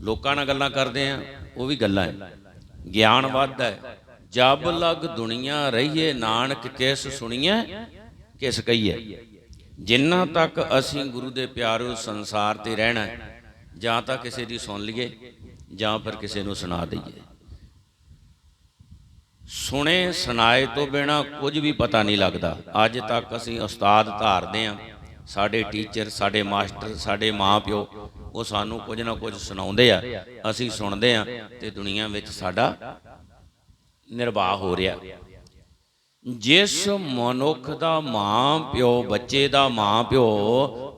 ਲੋਕਾਂ ਨਾਲ ਗੱਲਾਂ ਕਰਦੇ ਆ, ਉਹ ਵੀ ਗੱਲਾਂ ਹੈ ਗਿਆਨ ਵੱਧਦਾ ਹੈ ਜਬ ਲਗ ਦੁਨੀਆ ਰਹੀਏ, ਨਾਨਕ ਕਿਸ ਸੁਣੀਐ, ਕਿਸ ਕਹੀਏ ਜਿੰਨਾ ਤੱਕ ਅਸੀਂ ਗੁਰੂ ਦੇ ਪਿਆਰੋ ਸੰਸਾਰ ਤੇ ਰਹਿਣਾ ਜਾਂ ਤਾਂ ਕਿਸੇ ਦੀ ਸੁਣ ਲਈਏ, ਜਾਂ ਫਿਰ ਕਿਸੇ ਨੂੰ ਸੁਣਾ ਦਈਏ। ਸੁਣੇ ਸੁਣਾਏ ਤੋਂ ਬਿਨਾ ਕੁਝ ਵੀ ਪਤਾ ਨਹੀਂ ਲੱਗਦਾ। ਅੱਜ ਤੱਕ ਅਸੀਂ ਉਸਤਾਦ ਧਾਰਦੇ ਆ। ਸਾਡੇ ਟੀਚਰ, ਸਾਡੇ ਮਾਸਟਰ, ਸਾਡੇ ਮਾਪਿਓ ਉਹ ਸਾਨੂੰ ਕੁਝ ਨਾ ਕੁਝ ਸੁਣਾਉਂਦੇ ਆ। ਅਸੀਂ ਸੁਣਦੇ ਆ ਤੇ ਦੁਨੀਆ ਵਿੱਚ ਸਾਡਾ ਨਿਰਵਾਹ ਹੋ ਰਿਹਾ। ਜਿਸ ਮਨੁੱਖ ਦਾ ਮਾਂ ਪਿਓ ਬੱਚੇ ਦਾ ਮਾਂ ਪਿਓ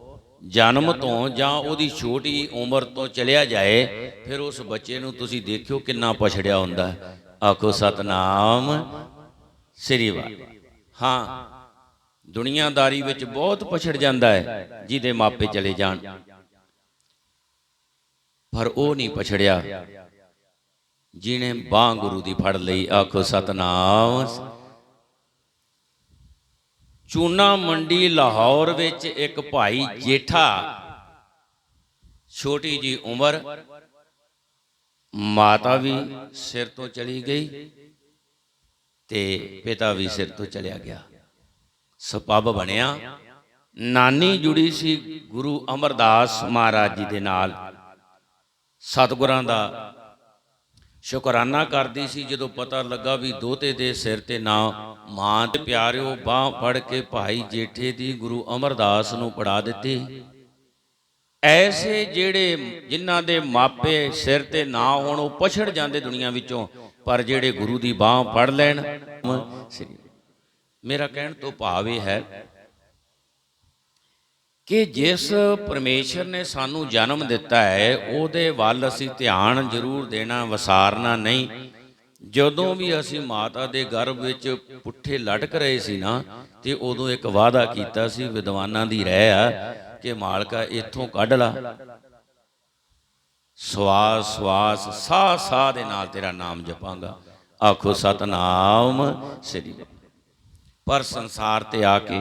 ਜਨਮ ਤੋਂ ਜਾਂ ਉਹਦੀ ਛੋਟੀ ਉਮਰ ਤੋਂ ਚਲਿਆ ਜਾਏ, ਫਿਰ ਉਸ ਬੱਚੇ ਨੂੰ ਤੁਸੀਂ ਦੇਖਿਓ ਕਿੰਨਾ ਪਛੜਿਆ ਹੁੰਦਾ ਹੈ। ਆਖੋ, ਸਤਨਾਮ ਸ੍ਰੀ ਵਾਹਿਗੁਰੂ ਹਾਂ, ਦੁਨੀਆਦਾਰੀ ਵਿੱਚ ਬਹੁਤ ਪਛੜ ਜਾਂਦਾ ਹੈ, ਜਿਹਦੇ ਮਾਪੇ ਚਲੇ ਜਾਣ। ਪਰ ਉਹ ਨਹੀਂ ਪਛੜਿਆ। ਜਿਹਨੇ ਬਾਹ ਗੁਰੂ ਦੀ ਫੜ ਲਈ, ਆਖੋ, ਸਤਨਾਮ ਚੂਨਾ ਮੰਡੀ ਲਾਹੌਰ ਵਿੱਚ ਇੱਕ ਭਾਈ ਜੇਠਾ, ਛੋਟੀ ਜੀ ਉਮਰ, ਮਾਤਾ ਵੀ ਸਿਰ ਤੋਂ ਚਲੀ ਗਈ ਤੇ ਪਿਤਾ ਵੀ ਸਿਰ ਤੋਂ ਚਲਿਆ ਗਿਆ। ਸਪੱਬ ਬਣਿਆ। ਨਾਨੀ ਜੁੜੀ ਸੀ ਗੁਰੂ ਅਮਰਦਾਸ ਮਹਾਰਾਜ ਜੀ ਦੇ ਨਾਲ। ਸਤਿਗੁਰਾਂ ਦਾ ਸ਼ੁਕਰਾਨਾ ਕਰਦੀ ਸੀ ਜਦੋਂ ਪਤਾ ਲੱਗਾ ਵੀ ਦੋਤੇ ਦੇ ਸਿਰ ਤੇ ਨਾ ਮਾਂ ਤੇ ਪਿਆਰਿਓ ਬਾਹ ਫੜ ਕੇ ਭਾਈ ਜੇਠੇ ਦੀ ਗੁਰੂ ਅਮਰਦਾਸ ਨੂੰ ਪੜਾ ਦਿੱਤੀ। ਐਸੇ ਜਿਹੜੇ ਜਿਨ੍ਹਾਂ ਦੇ ਮਾਪੇ ਸਿਰ ਤੇ ਨਾ ਹੋਣ, ਉਹ ਪਛੜ ਜਾਂਦੇ ਦੁਨੀਆ ਵਿੱਚੋਂ, ਪਰ ਜਿਹੜੇ ਗੁਰੂ ਦੀ ਬਾਹ ਫੜ ਲੈਣ। ਮੇਰਾ ਕਹਿਣ ਤੋਂ ਭਾਵ ਇਹ ਹੈ ਕਿ ਜਿਸ ਪਰਮੇਸ਼ਰ ਨੇ ਸਾਨੂੰ ਜਨਮ ਦਿੱਤਾ ਹੈ, ਉਹਦੇ ਵੱਲ ਅਸੀਂ ਧਿਆਨ ਜ਼ਰੂਰ ਦੇਣਾ, ਵਸਾਰਨਾ ਨਹੀਂ। ਜਦੋਂ ਵੀ ਅਸੀਂ ਮਾਤਾ ਦੇ ਗਰਭ ਵਿੱਚ ਪੁੱਠੇ ਲਟਕ ਰਹੇ ਸੀ ਨਾ, ਤੇ ਉਦੋਂ ਇੱਕ ਵਾਅਦਾ ਕੀਤਾ ਸੀ ਵਿਦਵਾਨਾਂ ਦੀ ਰਹਿ ਆ ਕਿ ਮਾਲਕਾ ਇੱਥੋਂ ਕੱਢ ਲਾ। ਸਵਾਸ ਸਵਾਸ, ਸਾਹ ਸਾਹ ਦੇ ਨਾਲ ਤੇਰਾ ਨਾਮ ਜਪਾਂਗਾ। ਆਖੋ, ਸਤਨਾਮ ਸ੍ਰੀ ਪਰ ਸੰਸਾਰ ਤੇ ਆ ਕੇ